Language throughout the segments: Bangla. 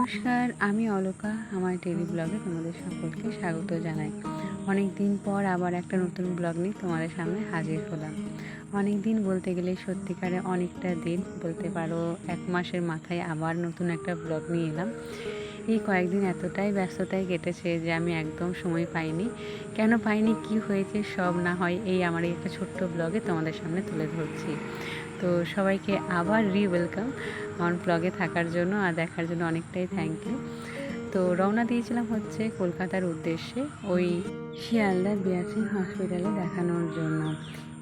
নমস্কার, আমি অলকা, আমার টেলি ব্লগে তোমাদের সকলকে স্বাগত জানাই। অনেক দিন পর আবার একটা নতুন ব্লগ নিয়ে তোমাদের সামনে হাজির হলাম। অনেক দিন বলতে গেলে সত্যিকারে অনেকটা দিন, বলতে পারো এক মাসের মাথায় আবার নতুন একটা ব্লগ নিয়ে এলাম। এই কয়েকদিন এতটাই ব্যস্ততায় কেটেছে যে আমি একদম সময় পাইনি। কেন পাইনি, কি হয়েছে সব না হয় এই আমার একটা ছোট্ট ব্লগে তোমাদের সামনে তুলে ধরছি। তো সবাইকে আবার রি ওয়েলকাম ব্লগে থাকার জন্য আর দেখার জন্য অনেকটাই থ্যাংক ইউ তো রওনা দিয়েছিলাম হচ্ছে কলকাতার উদ্দেশ্যে ওই শিয়ালদার বিয়াসিন হসপিটালে দেখানোর জন্য।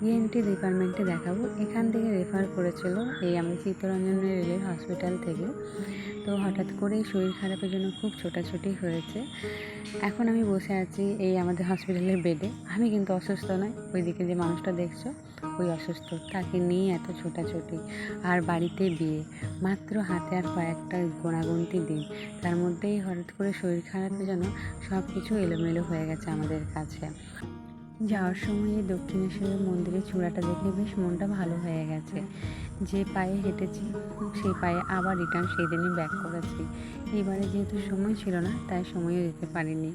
ইএনটি ডিপার্টমেন্টে দেখাবো। এখান থেকে রেফার করেছিল এই আমি চিত্তরঞ্জন রেলের হসপিটাল থেকে। তো হঠাৎ করেই শরীর খারাপের জন্য খুব ছোটাছুটি হয়েছে। এখন আমি বসে আছি এই আমাদের হসপিটালের বেডে আমি কিন্তু অসুস্থ নয়, ওইদিকে যে মানুষটা দেখছ, ওই অসুস্থ। তাকে নিয়ে এত ছোটাছুটি। আর বাড়িতে বিয়ে। মাত্র হাতে আর কয়েকটা গোনাগুনতি দিন। তার মধ্যেই হঠাৎ করে শরীর খারাপের জন্য সব কিছু এলোমেলো হয়ে গেছে আমাদের কাছে। যাওয়ার সময় দক্ষিণেশ্বরের মন্দিরের চূড়াটা দেখে বেশ মনটা ভালো হয়ে গেছে। যে পায়ে হেঁটেছি, সেই পায়ে আবার রিটার্ন সেই দিনই ব্যাক করেছি। এবারে যেহেতু সময় ছিল না, তাই সময়ও দিতে পারিনি।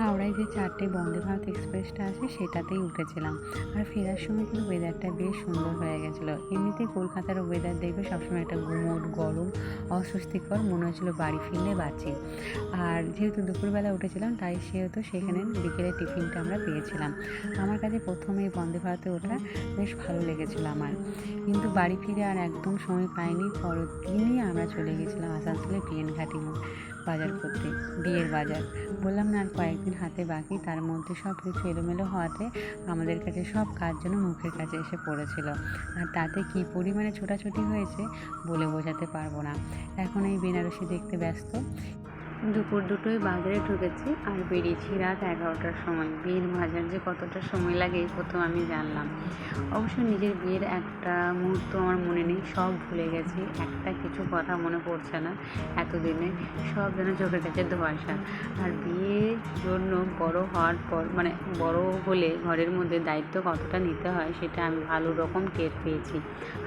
হাওড়ায় যে চারটে বন্দে ভারত এক্সপ্রেসটা আছে, সেটাতেই উঠেছিলাম। আর ফেরার সময় কিন্তু ওয়েদারটা বেশ সুন্দর হয়ে গেছিল। এমনিতেই কলকাতার ওয়েদার দেখবে সবসময় একটা গুমোট, গরম, অস্বস্তিকর, মনে হচ্ছিল বাড়ি ফিরলে বাঁচি। আর যেহেতু দুপুরবেলা উঠেছিলাম, তাই সেহেতু সেখানে বিকেলে টিফিনটা আমরা পেয়েছিলাম। আমার কাছে প্রথমে বন্দে ভারতে ওঠা বেশ ভালো লেগেছিলো আমার। কিন্তু বাড়ি ফিরে আর একদম সময় পাইনি। পরের দিনই আমরা চলে গেছিলাম আসানসোলে বিএন ঘাটি বাজার করতে, বিয়ের বাজার। বললাম না আর কয়েকদিন হাতে বাকি, তার মধ্যে সব কিছু এলোমেলো হওয়াতে আমাদের কাছে সব কাজ যেন মুখের কাছে এসে পড়েছিল। আর তাতে কি পরিমাণে ছোটাছুটি হয়েছে বলে বোঝাতে পারব না। এখন এই বেনারসি দেখতে ব্যস্ত। দুপুর দুটোই বাজারে ঢুকেছি আর বেরিয়েছি রাত এগারোটার সময়। বিয়ের বাজার যে কতটা সময় লাগে এই প্রথম আমি জানলাম। অবশ্য নিজের বিয়ের একটা মুহূর্ত আমার মনে নেই, সব ভুলে গেছি। একটা কিছু কথা মনে পড়ছে না এতদিনে, সব যেন চোখের কাছে ধোয়াশা। আর বিয়ের জন্য বড় হওয়ার পর মানে বড় হলে ঘরের মধ্যে দায়িত্ব কতটা নিতে হয় সেটা আমি ভালো রকম টের পেয়েছি,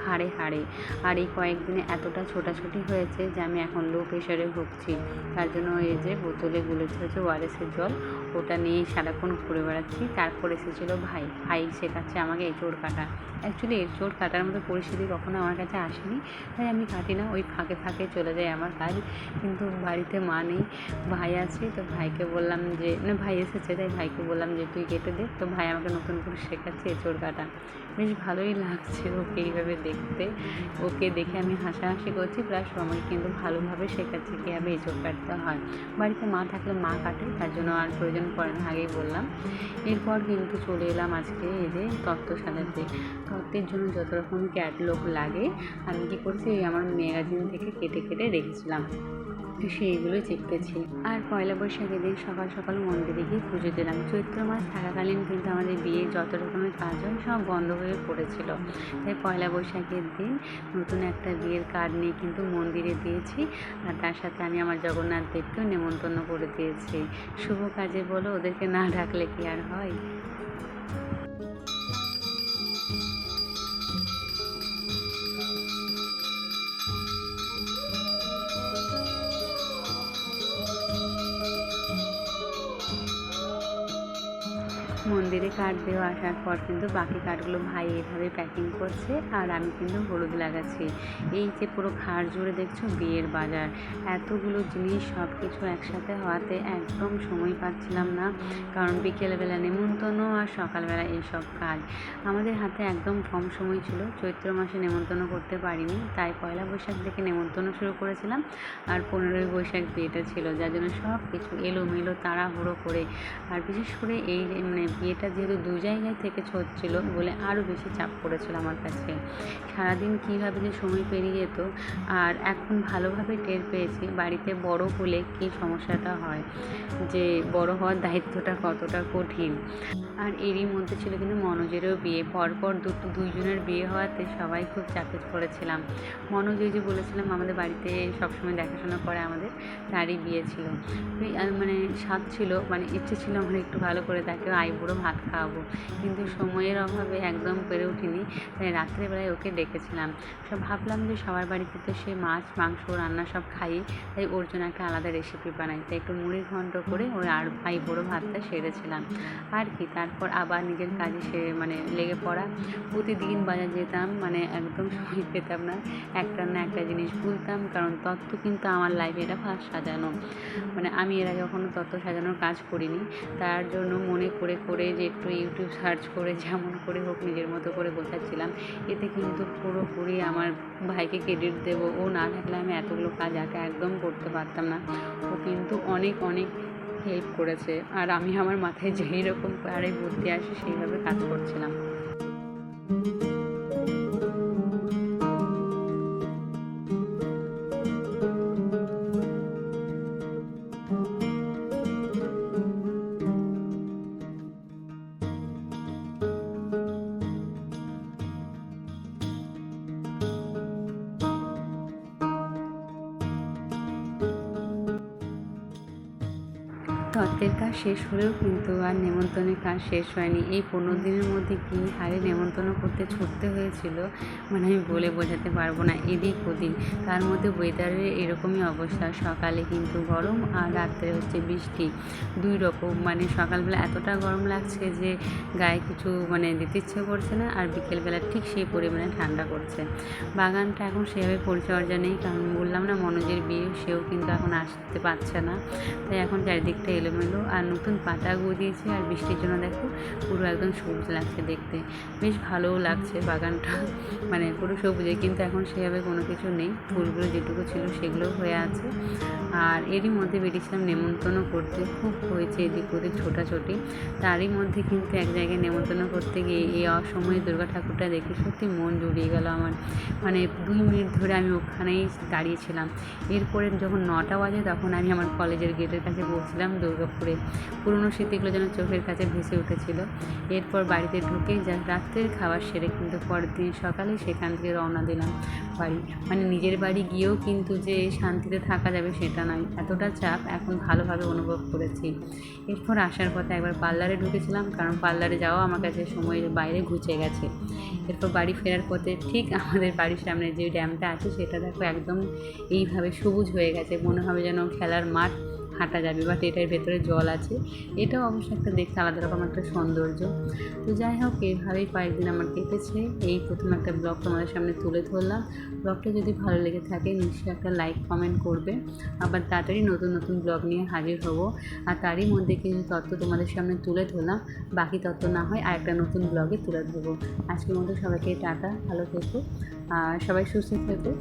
হাড়ে হাড়ে। আর এই কয়েকদিনে এতটা ছোটাছুটি হয়েছে যে আমি এখন লো প্রেশারে ভুগছি। তার জন্য এই যে বোতলে গুলেছে হচ্ছে ওয়ারেসের জল, ওটা নিয়ে সারাক্ষণ ঘুরে বেড়াচ্ছি। তারপর এসেছিল ভাই। ভাই শেখাচ্ছে আমাকে এঁচোড় কাটা। অ্যাকচুয়ালি এঁচোড় কাটার মতো পরিস্থিতি কখনো আমার কাছে আসেনি। তাই আমি কাটি না, ওই ফাঁকে ফাঁকে চলে যায় আমার কাজ। কিন্তু বাড়িতে মা নেই, ভাই আছে। তো ভাইকে বললাম যে, না, ভাই এসেছে, তাই ভাইকে বললাম যে, তুই কেটে দে। তো ভাই আমাকে নতুন করে শেখাচ্ছে এঁচোড় কাটা। বেশ ভালোই লাগছে ওকে এইভাবে দেখতে। ওকে দেখে আমি হাসাহাসি করছি। প্লাস সময় কিন্তু ভালোভাবে শেখাচ্ছে কীভাবে এঁচোড় কাটতে হয়। বাড়িতে মা থাকলে মা কাটে, তার জন্য আর প্রয়োজন পড়ে না, আগেই বললাম। এরপর কিন্তু চলে এলাম আজকে এই যে তত্ত্ব সাজাতে তত্ত্বের জন্য যত রকম ক্যাটলগ লাগে, আমি কী করছি আমার ম্যাগাজিন থেকে কেটে কেটে রেখেছিলাম। সেইগুলো চেপতেছি আর পয়লা বৈশাখের দিন সকাল সকাল মন্দিরে গিয়ে পুজো দিলাম। চৈত্র মাস থাকাকালীন কিন্তু আমাদের বিয়ে যত রকমের কাজ হয়, সব বন্ধ হয়ে পড়েছিল। তাই পয়লা বৈশাখের দিন নতুন একটা বিয়ের কার্ড নিয়ে কিন্তু মন্দিরে দিয়েছি। আর তার সাথে আমি আমার জগন্নাথ দেবকেও নেমন্তন্ন করে দিয়েছি। শুভ কাজে বলো, ওদেরকে না ডাকলে কি আর হয়? মন্দিরে কাঠ দেওয়া আসার পর কিন্তু বাকি কাঠগুলো ভাই এভাবে প্যাকিং করছে আর আমি কিন্তু হলুদ লাগাচ্ছি। এই যে পুরো ঘাড় জুড়ে দেখছ বিয়ের বাজার। এতগুলো জিনিস সব কিছু একসাথে হওয়াতে একদম সময় পাচ্ছিলাম না, কারণ বিকেলবেলা নেমন্তন্ন আর সকালবেলা এইসব কাজ। আমাদের হাতে একদম কম সময় ছিল, চৈত্র মাসে নেমন্তন্ন করতে পারিনি, তাই পয়লা বৈশাখ থেকে নেমন্তন্ন শুরু করেছিলাম আর পনেরোই বৈশাখ বিয়েটা ছিল, যার জন্য সব কিছু এলোমেলো, তাড়াহুড়ো করে। আর বিশেষ করে এই মানে বিয়েটা যেহেতু দু জায়গায় থেকে হচ্ছিল বলে আরও বেশি চাপ পড়েছিল আমার কাছে। সারাদিন কীভাবে যে সময় পেরিয়ে যেত, আর এখন ভালোভাবে টের পেয়েছি বাড়িতে বড় হলে কী সমস্যাটা হয়, যে বড় হওয়ার দায়িত্বটা কতটা কঠিন। আর এরই মধ্যে ছিল কিন্তু মনোজেরও বিয়ে। পরপর দুটো দুইজনের বিয়ে হওয়াতে সবাই খুব চাপে পড়েছিলাম। মনোজ যে বলেছিলাম, আমাদের বাড়িতে সবসময় দেখাশোনা করে আমাদের তারই বিয়ে ছিল। মানে স্বাদ ছিল মানে ইচ্ছে ছিল আমার একটু ভালো করে তাকে আইবুড়ো পুরো ভাত খাওয়াবো। কিন্তু সময়ের অভাবে একদম পেরে উঠিনি। তাই রাত্রেবেলায় ওকে ডেকেছিলাম। সব ভাবলাম যে সবার বাড়িতে তো সে মাছ, মাংস, রান্না সব খাই তাই ওর জন্য একটা আলাদা রেসিপি বানাই। তাই একটু মুড়ি ঘন্ট করে ওই আর ভাই বড়ো ভাতটা সেরেছিলাম। আর কি, তারপর আবার নিজের কাজে সে মানে লেগে পড়া। প্রতিদিন বাজার যেতাম মানে একদম সময় পেতাম না। একটা না একটা জিনিস ভুলতাম, কারণ তত্ত্ব কিন্তু আমার লাইফে এটা ফার্স্ট সাজানো। মানে আমি এরা কখনো তত্ত্ব সাজানোর কাজ করিনি। তার জন্য মনে করে করে যে একটু ইউটিউব সার্চ করে যেমন করে হোক নিজের মতো করে বোঝাচ্ছিলাম এতে কিন্তু পুরোপুরি আমার ভাইকে ক্রেডিট দেব। ও না থাকলে আমি এতগুলো কাজ একা একদম করতে পারতাম না। ও কিন্তু অনেক অনেক হেল্প করেছে। আর আমি আমার মাথায় যেই রকম পারে বুদ্ধি আসে সেইভাবে কাজ করছিলাম। তত্ত্বের কাজ শেষ হলেও কিন্তু আর নেমন্তন্নের কাজ শেষ হয়নি। এই পনেরো দিনের মধ্যে কি হারে নেমন্তন্ন করতে ছুটতে হয়েছিল মানে আমি বলে বোঝাতে পারব না, এদিক ওদিক। তার মধ্যে ওয়েদারের এরকমই অবস্থা। সকালে কিন্তু গরম আর রাত্রে হচ্ছে বৃষ্টি। দুই রকম মানে সকালবেলা এতটা গরম লাগছে যে গায়ে কিছু মানে দিতে ইচ্ছে করছে না আর বিকেলবেলা ঠিক সেই পরিমাণে ঠান্ডা করছে। বাগানটা এখন সেভাবে পরিচর্যা নেই, কারণ বললাম না মনোজের বিয়ে, সেও কিন্তু এখন আসতে পারছে না। তাই এখন চারিদিকটা এলোমেলো আর নতুন পাতা গজিয়েছে আর বৃষ্টির জন্য দেখো পুরো একদম সবুজ লাগছে দেখতে। বেশ ভালোও লাগছে বাগানটা। মানে পুরো সবুজে, কিন্তু এখন সেভাবে কোনো কিছু নেই। ফুলগুলো যেটুকু ছিল সেগুলো হয়ে আছে। আর এরই মধ্যে বেরিয়েছিলাম নেমন্তন্ন করতে। খুব হয়েছে এদিক ওদিক ছোটাছুটি। তারই মধ্যে কিন্তু এক জায়গায় নেমন্তন্ন করতে গিয়ে এই অসময়ে দুর্গা ঠাকুরটা দেখে সত্যি মন জুড়িয়ে গেল আমার। মানে দুই মিনিট ধরে আমি ওখানেই দাঁড়িয়েছিলাম এরপরে যখন নটা বাজে তখন আমি আমার কলেজের গেটের কাছে পৌঁছলাম। দুর্গাপুরে পুরনো স্মৃতিগুলো যেন চোখের কাছে ভেসে উঠেছিল। এরপর বাড়িতে ঢুকে যা রাত্রের খাবার সেরে কিন্তু পরের দিন সকালে সেখান থেকে রওনা দিলাম বাড়ি। মানে নিজের বাড়ি গিয়েও কিন্তু যে শান্তিতে থাকা যাবে সেটা নয়, এতটা চাপ এখন ভালোভাবে অনুভব করেছি। এরপর আসার পথে একবার পার্লারে ঢুকেছিলাম, কারণ পার্লারে যাওয়া আমার কাছে সময়ের বাইরে ঘুচে গেছে। এরপর বাড়ি ফেরার পথে ঠিক আমাদের বাড়ির সামনে যে ড্যামটা আছে সেটা দেখো একদম এইভাবে সবুজ হয়ে গেছে, মনে হবে যেন খেলার মাঠ। হাঁটা যাবে বাট এটার ভেতরে জল আছে, এটাও অবশ্য একটা দেখতে আলাদা রকম একটা সৌন্দর্য। তো যাই হোক এইভাবেই কয়েকদিন আমার কেটেছে। এই প্রথম একটা ব্লগ তোমাদের সামনে তুলে ধরলাম। ব্লগটা যদি ভালো লেগে থাকে, নিশ্চয়ই একটা লাইক, কমেন্ট করবে। আবার তাড়াতাড়ি নতুন নতুন ব্লগ নিয়ে হাজির হব। আর তারই মধ্যে কিছু তথ্য তোমাদের সামনে তুলে ধরলাম। বাকি তথ্য না হয় আর একটা নতুন ব্লগে তুলে ধরবো। আজকের মতো সবাইকে টাটা, ভালো থেকো। আর সবাই সুস্থ থেকো।